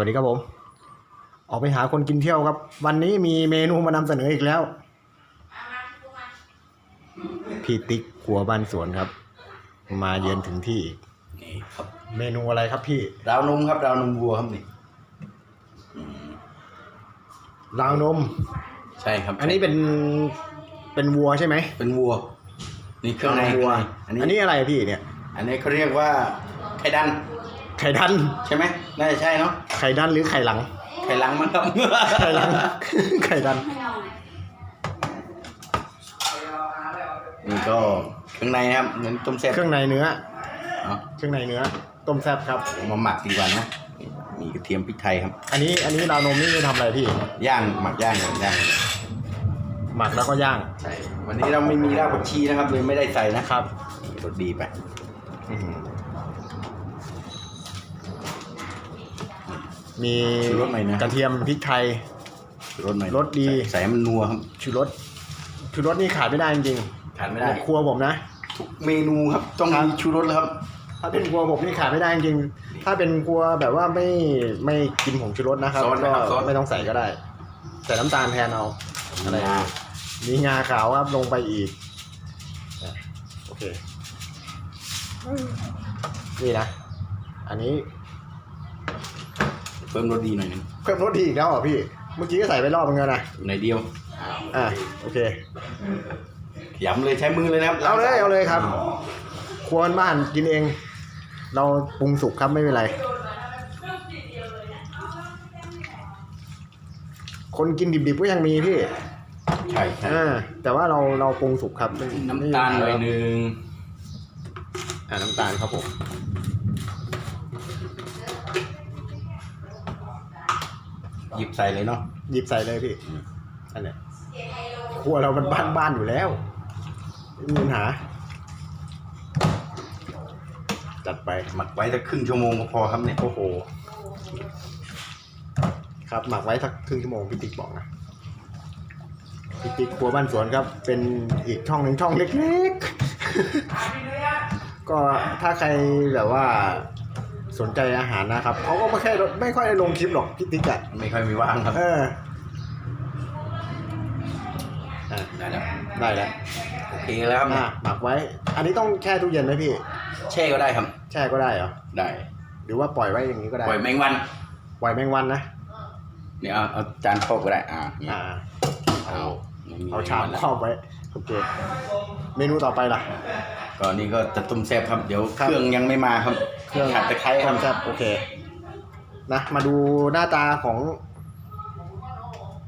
วัสดีครับผม ออกไปหาคนกินเที่ยวครับ วันนี้มีเมนูมานำเสนออีกแล้ว พี่ติ๊กครัวบ้านสวนครับ มาเยือนถึงที่อีกนี่ครับเมนูอะไรครับพี่ ราวนมครับราวนมวัวครับนี่ราวนม ใช่ครับอันนี้เป็นเป็นวัวใช่ไหมเป็นวัว นี่เครื่องในวัว อันนี้อันนี้อะไรพี่เนี่ย อันนี้เขาเรียกว่าไข่ดัน ไข่ดัน ใช่ไหมน่าจะใช่เนาะไข่ดันหรือไข่หลัง ไข่ลังมันครับ ไข่หลัง ไข่ดัน นี่ก็เครื่องในนะครับเหมือนต้มแซ่บเครื่องในเนื้อ เอาเครื่องในเนื้อ ต้มแซ่บครับ เอามาหมักดีกว่านะนี่มีกระเทียมพริกไทยครับ อันนี้อันนี้ราวนมนี่ทำอะไรพี่ ย่างหมักย่างก่อนย่างหมักแล้วก็ย่าง ใช่วันนี้เราไม่มีรากผักชีนะครับเลยไม่ได้ใส่นะครับนี่รสดีไปอื้อหือ มีชูรสหน่อยนะ กระเทียมพริกไทย รสหน่อยรสดี ใส่ใส่ให้มันนัวครับชูรสชูรสนี่ขาดไม่ได้จริงขาดไม่ๆได้ครัวผมนะ ทุกเมนูครับ ต้องมีชูรสแล้วครับ ถ้าเป็นครัวผมนี่ขาดไม่ได้จริงๆถ้าเป็นครัวแบบว่าไม่ไม่กินผงชูรสนะครับ ซอสก็นะครับซอส ไม่ต้องใส่ก็ได้ ใส่น้ำตาลแทนเอา อะไรงามีงาขาวครับลงไปอีกอะโอเค นี่นะ อันนี้ เพิ่มรสดีหน่อยหนึงเพิ่มรสดีอีกแล้วเหรอพี่ เมื่อกี้ก็ใส่ไปรอบนึงแล้วนะ หน่อยเดียว อะโอเค ย้ำเลยใช้มือเลยนะครับเอาเลยเอาเลยครับ ครัวบ้านกินเอง เราปรุงสุกครับไม่เป็นไร คนกินดิบๆก็ยังมีพี่ใช่ใช่อ่าแต่ว่าเราเราปรุงสุกครับไม่น้ำตาลหน่อยหนึงอ่าน้ำตาลครับผม หยิบใส่เลยเนาะหยิบใส่เลยพี่อันเนี้ยครัวเรามันบ้านบ้านๆอยู่แล้วไม่มีปัญหา จัดไปหมักไว้สักครึ่งชั่วโมงก็พอครับเนี่ยโอ้โห ครับหมักไว้สักครึ่งชั่วโมงพี่ติ๊กบอกนะพี่ติ๊กครัวบ้านสวนครับ เป็นอีกช่องหนึ่งช่องเล็กๆ ก็ถ้าใครแบบว่า สนใจอาหารนะครับเขาก็ไม่ค่อยไม่ค่อยได้ลงคลิปหรอกพี่ติ๊กอะไม่ค่อยมีว่างครับเอออะได้แล้วได้แล้วโอเคแล้วครับอะหมักไว้ อันนี้ต้องแช่ตู้เย็นไหมพี่ แช่ก็ได้ครับ แช่ก็ได้เหรอได้หรือว่าปล่อยไว้อย่างนี้ก็ได้ปล่อยแมงวันปล่อยแมงวันนะเนี่ยเอาเอาจานครอบก็ได้อ่าเนี่ยอ่าเอาไม่เอาชามแงวันครอบไว้โอเค เมนูต่อไปล่ะ ก็นี่ก็จะต้มแซ่บครับ เดี๋ยวครับ เครื่องยังไม่มาครับเครื่องขาดตะไคร้ครับแซ่บโอเค นะ มาดูหน้าตาของ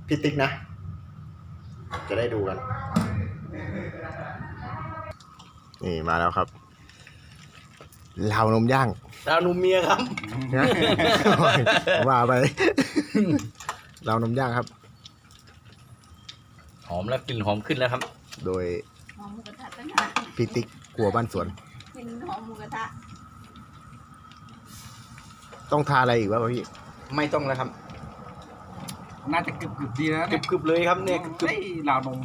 พี่ติ๊กนะ จะได้ดูกัน นี่มาแล้วครับลาวนมย่าง ดาวนุ่มเมียครับ นะว่าไปลาวนมย่างครับ หอมแล้วกลิ่นหอมขึ้นแล้วครับ โดยหอมหมูกระทะตั้งนานพี่ติ๊กครัวบ้านสวนกินหอมหมูกระทะต้องทาอะไรอีกวะพี่ ไม่ต้องแล้วครับน่าจะกรึบกรึบๆดีนะเนี่ยกรึบๆเลยครับเนี่ยกรึบเฮ้ยราวนม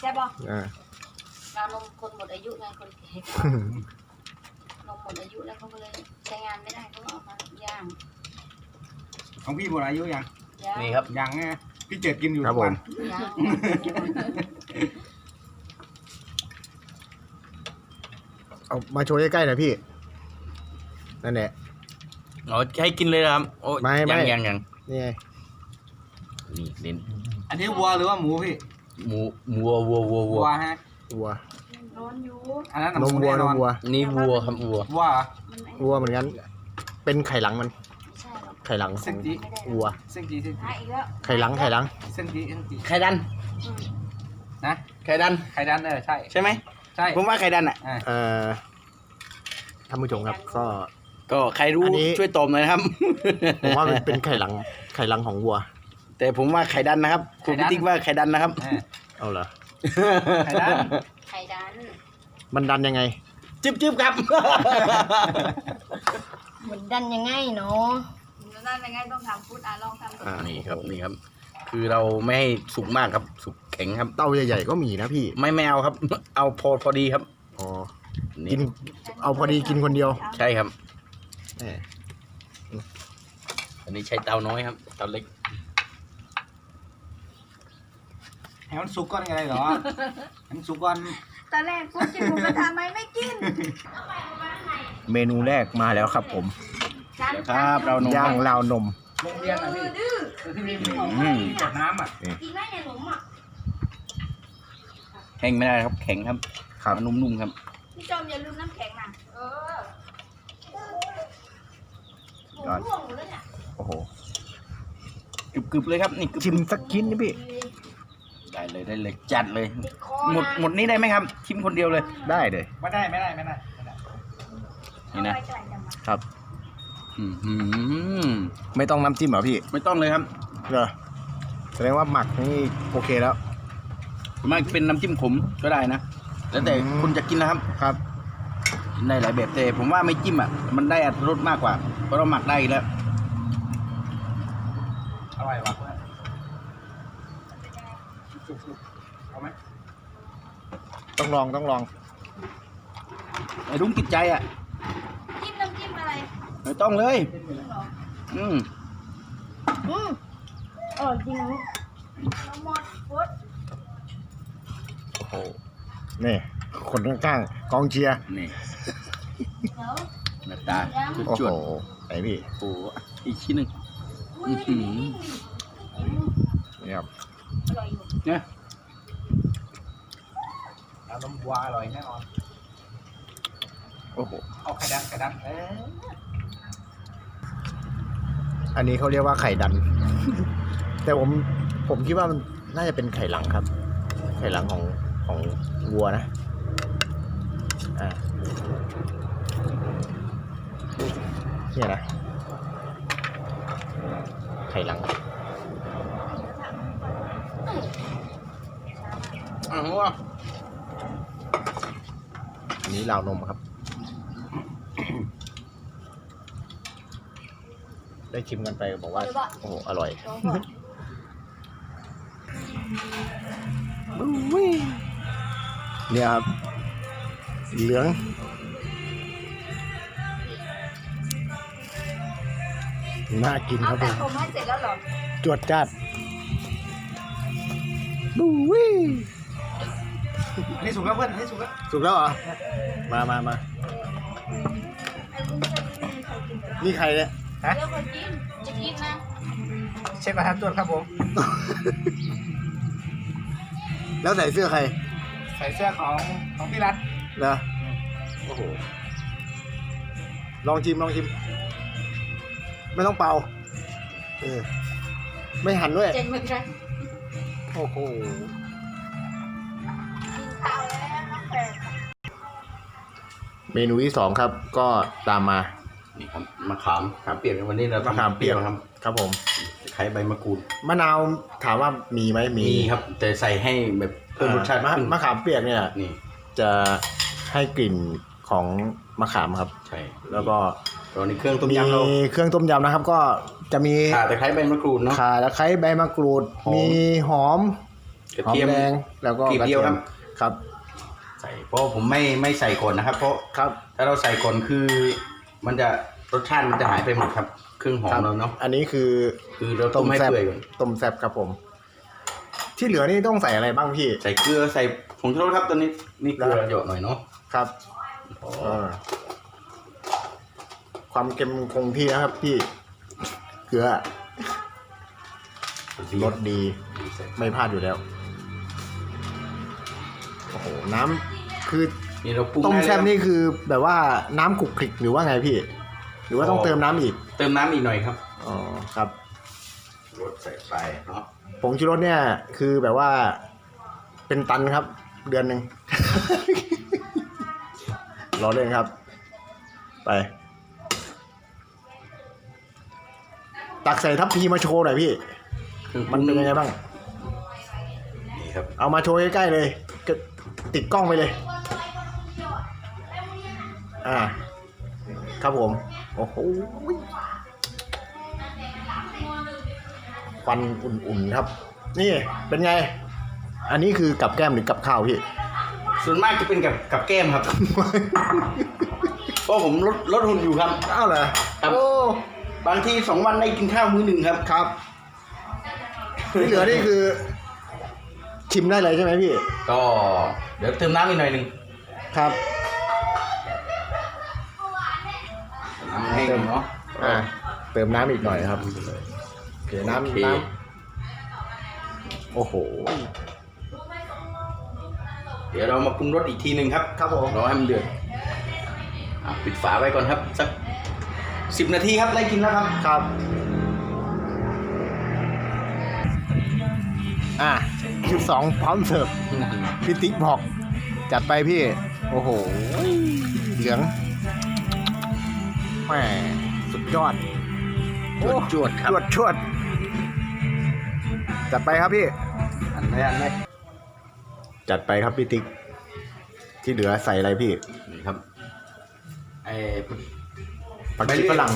ใช่ป่ะอ่า เรานมคนหมดอายุไงคนแก่นมหมดอายุแล้วเขาก็เลยใช้งานไม่ได้เขาก็เอามาย่างของพี่หมดอายุยังย่างๆนี่ครับ ยังไงพี่เจ็ดกินอยู่ครับทุกผวัม นย่าง เอามาโชว์ใกล้ๆหน่อยพี่ นั่นแหละอ๋อให้กินเลยนะครับ โอ้ยไม่ไม่ ยังยังยังนี่ไงนี่เน้นอันนี้วัวหรือว่าหมูพี่หมูวัววัววัววัวัววฮะวัวร้อนอยู่ อันนั้นนมหวัวแน่นนอมนวัวนี่วัวครับวัววัวเหรอมันไม่วัวเหมือนกัน เป็นไข่หลังมันไม่ใช่หรอกไข่หลังขเส้องนจีไม่ได้วัว เส้นจีเส้นจีหาอีกแล้วไข่หลังไข่หลัง เส้นจีเส้นจีไข่ดันอืมนะไข่ดันไข่ดันเออใช่ ใช่ไหมใช่ ผมว่าไข่ดันอะ อ่า เอ่อท่านผู้ชมครับก็ ก็ใครรู้อันนี้ ช่วยตอบหน่อยนะครับ ผมว่ามันเป็นไข่หลังไข่หลังของวัว แต่ผมว่าไข่ดันนะครับคุณพี่ติ๊กว่าไข่ดันนะครับ อ่าเอาเหรอไข่ดันไข่ดัน มันดันยังไงจึ๊บจึ๊บครับเหมือนดันยังไงเนาะดันยังไงต้องทำพูดอะลองทำดูอ่า นี่ครับ นี่ครับ คือเราไม่ให้สุกมากครับ สุกแข็งครับ เต้าใหญ่ๆก็มีนะพี่ไม่ไม่เอาครับ เอาพอพอดีครับอ๋อนี่กินเอาพอดีกินคนเดียวใช่ครับ แหมโออันนี้ใช้เตาน้อยครับ เตาเล็ก ให้มันสุกก่อนไงเหรอให้มันสุกก่อน ตอนแรกคุณกินหมูกระทะไหมไม่กินเมนูแรกมาแล้วครับผมฉันครับ เรานมย่างราวนม โรงเรียนอะพี่ดื้อที่มีอืม กดน้ำอะกินได้ในหนมอะแห้งไม่ได้ครับ แข็งครับครับมันนุ่มๆครับ พี่จอมอย่าลืมน้ำแข็งนะเออหมูก่อนร่วงหมดแล้วเนี่ยโอ้โหกรึบๆเลยครับ นี่กรึบชิมสักชิ้นนี่พี่ ได้เลยได้เลยจัดเลย ติดคอหมดหมดนี้ได้ไหมครับ ชิมคนเดียวเลย ได้เลย ไม่ได้ไม่ได้ไม่ได้ไม่ได้นี่นะเอาไว้ไกลจังวะครับอื้อหือ ไม่ต้องน้ำจิ้มเหรอพี่ไม่ต้องเลยครับเหรอแสดงว่าหมักนี่โอเคแล้วส่วนมากเป็นน้ำจิ้มขมก็ได้นะแล้วแต่อืมคุณจะกินนะครับครับกินได้หลายแบบแต่ผมว่าไม่จิ้มอะ มันได้อรรถรสมากกว่า เพราะเราหมักได้อยู่แล้วอร่อยวะสุกๆเอาไหมต้องลองต้องลองไอ้รุ้งติดใจอะจิ้มน้ำจิ้มอะ ไรไม่ต้องเลยจริงเหรออืมอืมอร่อยจริงนะน้ำมดฟุตโอ้โหนี่ คนข้างๆกองเชียร์นี่เดี๋ยวหน้าตายังจุดโอ้จวโหดไหนพี่โอ้โหอีกชิ้นหนึ่งอุ้ยไม่ได้นิ่งดินี่ครับอร่อยอยู่เนี่ยเอานมวัวอร่อยแน่นอนโอ้โหเอาไข่ดันไข่ดันเออ อันนี้เขาเรียกว่าไข่ดัน แต่ผมผมคิดว่ามันน่าจะเป็นไข่หลังครับ ไข่หลังของของวัวนะอ่าเนี่ยนะ ไข่หลังอ้าวว่าอันนี้ราวนมครับ ได้ชิมกันไปบอกว่า โอ้โหอร่อยลองก่อนเนี่ยครับเหลืองน่ากินคเอารับผแต่มผมให้เสร็จแล้วเหรอ จวดจัดบูวิอันนี้สุกแล้วเพื่อนอันนี้สุกแล้วสุกแล้วเหรอ มามามาไอ้ลุงจะไม่มีใครกินเหรอนี่ใครเนี่ยเดี๋ยวคนกิน จะกินนะเชฟกระทะจวดครับผม แล้วใส่เสื้อใครใส่เสื้อของของพี่รัฐนะโอ้โห ลองชิมลองชิม ไม่ต้องเป่า เออ ไม่หันด้วย เจนไม่เป็นไรโอ้โห กินข้าวแล้วน้องแปลกเมนูที่สองครับก็ตามมา นี่ครับมะขามขามเปียกวันนี้เรามะขามเปียก ครับครับผมใช้ใบมะกรูดมะนาวถามว่ามีไหมมีมีครับ แต่ใส่ให้แบบเพิ่มรสชาติมะขึ้นมะขามเปียกเนี่ย นี่จะให้กลิ่นของมะขามครับ ใช่แล้วก็ตอนนี้เครื่องต้มมียำเราเครื่องต้มยำนะครับ ก็จะมีข่าตะไคร้ใบมะกรูดเนาะ ข่าตะไคร้ใบมะกรูด หอม มีหอมกระหอมเทียม แดงแล้วก็กลีบกระเดีเทียยวครัมบครับ ใส่เพราะผมไม่ไม่ใส่ก่อนนะครับ เพราะครับ ถ้าเราใส่ก่อนคือ มันจะรสชาติมันจะหายไปหมดครับ เครื่องหอมครับเราเนาะอันนี้คือคือเราต้มให้แซ่บเปื่อยก่อนต้มแซ่บครับผม ที่เหลือนี่ต้องใส่อะไรบ้างพี่ ใส่เกลือใส่ผงชูรสครับตอนนี้นี่เกลือได้หยดหน่อยเนาะครับเออความเค็มคงที่นะครับพี่เกลือรสดี ไม่พลาดอยู่แล้ว โอ้โห น้ำคือ นี่เราปรุงต้มได้แซ่บล้วนี่คือแบบว่าน้ำขลุกคลิกหรือว่าไงพี่ หรือว่าต้องอ๋อเติมน้ำอีก เติมน้ำอีกหน่อยครับอ๋อครับ รสใส่ไปเนาะผงชูรสเนี่ยคือแบบว่าเป็นตันครับ เดือนหนึ่ง รอเล่นครับ ไป ตักใส่ทัพพีมาโชว์หน่อยพี่เครื่องปรุมันเป็นยังไงบ้าง นี่ครับ เอามาโชว์ใกล้ๆเลยก็ติดกล้องไปเลย อ่า ครับผม โอ้โหควันอุ่นๆครับ นี่เป็นไง อันนี้คือกับแก้มหรือกับข้าวพี่ ส่วนมากจะเป็นกับกับแก้มครับ เพราะผมลดลดหุ่นอยู่ครับอ้าวเหรอครับโอ้บางทีสองวันได้กินข้าวมื้อหนึ่งครับ ครับที่เหลือนี่คือ ชิมได้เลยใช่ไหมพี่ ก็เดี๋ยวเติมน้ำอีกหน่อยหนึ่งครับ น้ำแห้งเนาะอ่าเติมน้ำอีกหน่อยครับโอเคน้ำโอเคน้ำโอ้โห เดี๋ยวเรามาปรุงรสอีกทีหนึ่งครับครับผมรอให้มันเดือดอะปิดฝาไว้ก่อนครับสักสิบนาทีครับได้กินแล้วครับครับ อะชุดสองพร้อมเสิร์ฟพี่ติ๊กบอกจัดไปพี่ โอ้โห เหลือง แหมสุดยอดจวดจวดๆครับชวดชวดจัดไปครับพี่อันไหนอันไหนจัดไปครับพี่ติ๊ก ที่เหลือใส่อะไรพี่ นี่ครับไอ้ผักชีฝรั่ง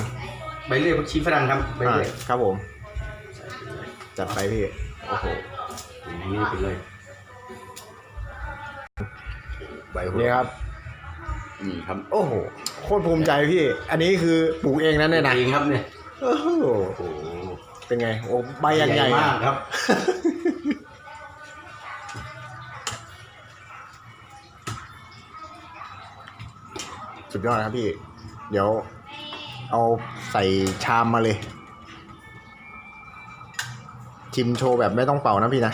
ใบเลื่อยผักชีฝรั่งครับใบอ่าเลื่อยครับผม จัดไปพี่ โอ้โหอย่างนี้ไปเลย ใบโหนี่ระครับ นี่ครับโอ้โหโคตรภูมิใจพี่ อันนี้คือปลูกเองนะเนี่ยนะเองครับเนี่ยโอ้โหโอ้โหเป็นไงโอ้ใบยังใหญ่มากครับ สุดยอดครับพี่ เดี๋ยว เอาใส่ชามมาเลยชิมโชว์แบบไม่ต้องเป่านะพี่นะ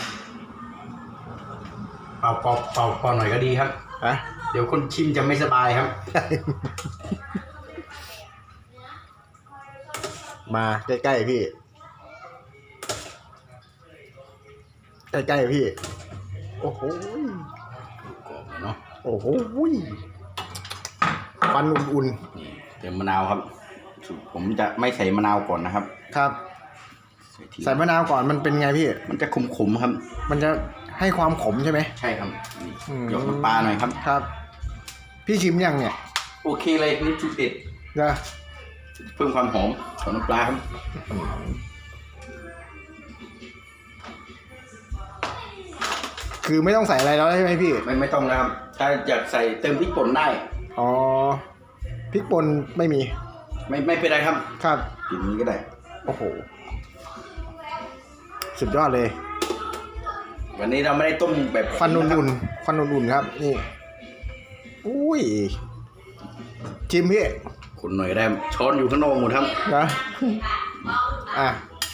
เป่าเป่าเป่าเป่าหน่อยก็ดีครับอะ เดี๋ยวคนชิมจะไม่สบายครับ มาใกล้ๆพี่ ใกล้ๆพี่ โอ้โหกรอบเนาะโอ้โหฟันอุ่นนี่เติมมะนาวครับสูตรผมจะไม่ใส่มะนาวก่อนนะครับ ๆ ครับใส่ทีใส่มะนาวก่อนมันเป็นไงพี่ มันจะขมๆครับ มันจะให้ความขมใช่ไหม ใช่ครับนี่อืม หยอกน้ำปลาหน่อยครับ ครับ พี่ชิมยังเนี่ยโอเคเลยนี่จุดเด็ดนะเพิ่มความหอมของน้ำปลาครับคือไม่ต้องใส่อะไรแล้วใช่ไหมพี่ ไม่ไม่ต้องนะครับ ถ้าอยากใส่เติมพริกป่นได้ อ๋อพริกป่นไม่มี ไม่ไม่เป็นไรครับ ครับกินนี้ก็ได้ โอ้โห สุดยอดเลย วันนี้เราไม่ได้ต้มแบบฟันอุ่นๆฟันอุ่นๆครับ นี่ อุ้ยชิมพี่ๆคุณหน่อยก็ได้ช้อนอยู่ข้างนอกหมดครับนะอะ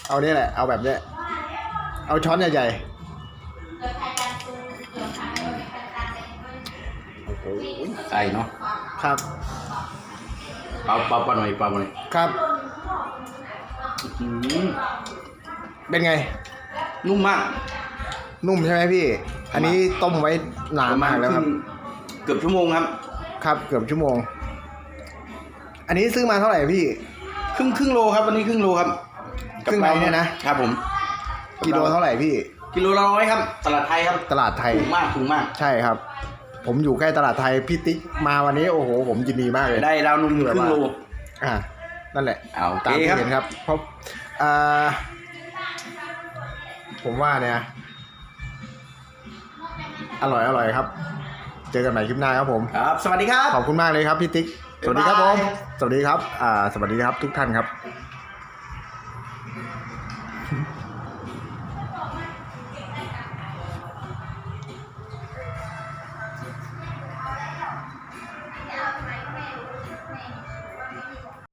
เอาเนี่ยแหละ เอาแบบเนี้ยเอาช้อนใหญ่ๆโอ้โหใส่เนาะครับเปล่าเปล่าเปล่าหน่อยเปล่าหน่อยครับอืมเป็นไง นุ่มมาก นุ่มใช่ไหมพี่ อันนี้ต้มไว้นานมากแล้วครับปะณ เกือบชั่วโมงครับ ครับ เกือบชั่วโมง อันนี้ซื้อมาเท่าไหร่พี่ ครึ่งครึ่งโลครับวันนี้ครึ่งโลครับครึ่งใบเนี่ยนะ ครับผม กิโลเท่าไหร่พี่ กิโลละร้อยครับ ตลาดไทยครับ ตลาดไทยถูกมากถูกมาก ใช่ครับ ผมอยู่ใกล้ตลาดไทยพี่ติ๊กมาวันนี้โอ้โห ผมยินดีมากเลย ได้ดาวนุ่มครึ่งโล อ่า นั่นแหละเอาโอเคตามที่ครับเห็นครับ เพราะอ่าผมว่าเนี่ย อร่อยอร่อยครับ เจอกันใหม่คลิปหน้าครับผม ครับ สวัสดีครับ ขอบคุณมากเลยครับพี่ติ๊ก สวัสดีครับผบ๊ายมบายสวัสดีครับ อ่า สวัสดีครับทุกท่านครับค